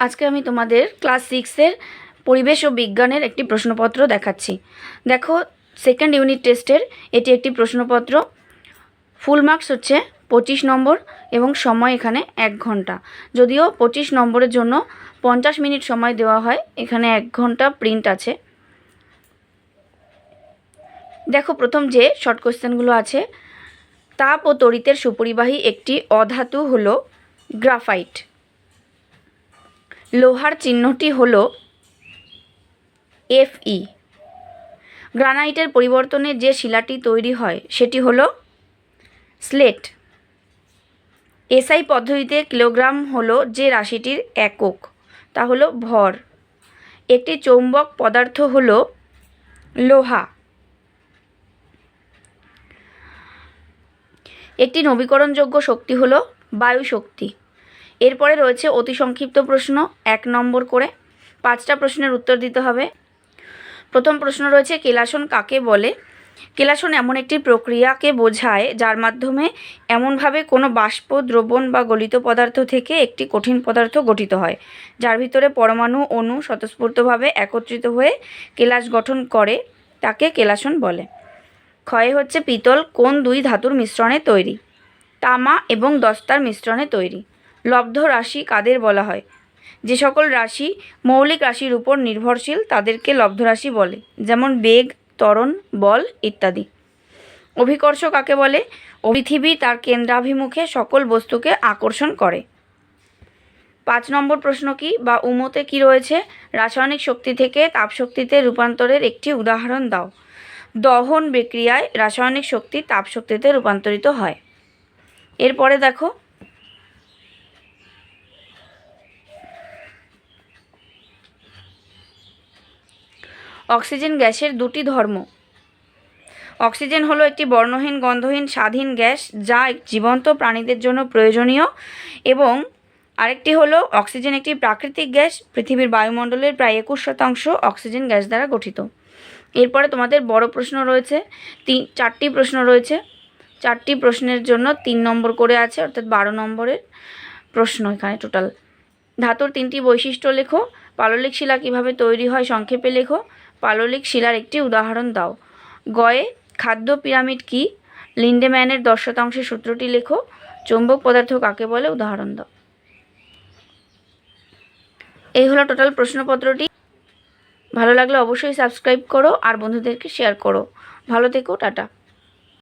আজকে আমি তোমাদের ক্লাস সিক্সের পরিবেশ ও বিজ্ঞানের একটি প্রশ্নপত্র দেখাচ্ছি। দেখো সেকেন্ড ইউনিট টেস্টের এটি একটি প্রশ্নপত্র। ফুল মার্কস হচ্ছে পঁচিশ নম্বর এবং সময় এখানে এক ঘণ্টা। যদিও পঁচিশ নম্বরের জন্য পঞ্চাশ মিনিট সময় দেওয়া হয়, এখানে এক ঘণ্টা প্রিন্ট আছে। দেখো, প্রথম যে শর্ট কোয়েশ্চেনগুলো আছে, তাপ ও তড়িতের সুপরিবাহী একটি অধাতু হলো গ্রাফাইট লোহার চিহ্নটি হল এফই। গ্রানাইটের পরিবর্তনে যে শিলাটি তৈরি হয়, সেটি হল স্লেট। এসআই পদ্ধতিতে কিলোগ্রাম হলো যে রাশিটির একক, তা হলো ভর। একটি চৌম্বক পদার্থ হল লোহা। একটি নবীকরণযোগ্য শক্তি হলো বায়ু শক্তি এরপরে রয়েছে অতি সংক্ষিপ্ত প্রশ্ন, এক নম্বর করে পাঁচটা প্রশ্নের উত্তর দিতে হবে। প্রথম প্রশ্ন রয়েছে, কেলাসন কাকে বলে? কেলাসন এমন একটি প্রক্রিয়াকে বোঝায় যার মাধ্যমে এমনভাবে কোনো বাষ্প, দ্রবণ বা গলিত পদার্থ থেকে একটি কঠিন পদার্থ গঠিত হয়, যার ভিতরে পরমাণু, অণু স্বতঃস্ফূর্তভাবে একত্রিত হয়ে কেলাস গঠন করে, তাকে কেলাসন বলে। ক্ষয় হচ্ছে পিতল, কোন দুই ধাতুর মিশ্রণে তৈরি? তামা এবং দস্তার মিশ্রণে তৈরি। লব্ধ রাশি কাদের বলা হয়? যে সকল রাশি মৌলিক রাশির উপর নির্ভরশীল তাদেরকে লব্ধ রাশি বলে, যেমন বেগ, ত্বরণ, বল ইত্যাদি। অভিকর্ষ কাকে বলে? পৃথিবী তার কেন্দ্রাভিমুখে সকল বস্তুকে আকর্ষণ করে। পাঁচ নম্বর প্রশ্ন কি বা উমোতে কি রয়েছে? রাসায়নিক শক্তি থেকে তাপশক্তিতে রূপান্তরের একটি উদাহরণ দাও। দহন বিক্রিয়ায় রাসায়নিক শক্তি তাপশক্তিতে রূপান্তরিত হয়। এরপরে দেখো অক্সিজেন গ্যাসের দুটি ধর্ম। অক্সিজেন হলো একটি বর্ণহীন, গন্ধহীন, স্বাধীন গ্যাস যা জীবন্ত প্রাণীদের জন্য প্রয়োজনীয় এবং আরেকটি হলো অক্সিজেন একটি প্রাকৃতিক গ্যাস, পৃথিবীর বায়ুমণ্ডলের প্রায় একুশ শতাংশ অক্সিজেন গ্যাস দ্বারা গঠিত। এরপরে তোমাদের বড় প্রশ্ন রয়েছে, তিন, চারটি প্রশ্ন রয়েছে। চারটি প্রশ্নের জন্য তিন নম্বর করে আছে, অর্থাৎ বারো নম্বরের প্রশ্ন এখানে টোটাল ধাতুর তিনটি বৈশিষ্ট্য লেখো, পাললিক শিলা কীভাবে তৈরি হয় সংক্ষেপে লেখো পাললিক শিলার একটি উদাহরণ দাও। গয়ে খাদ্য পিরামিড কি? লিন্ডেম্যানের দশ শতাংশের সূত্রটি লেখো। চৌম্বক পদার্থ কাকে বলে? উদাহরণ দাও। এই হলো টোটাল প্রশ্নপত্রটি। ভালো লাগলে অবশ্যই সাবস্ক্রাইব করো আর বন্ধুদেরকে শেয়ার করো। ভালো থেকো, টাটা।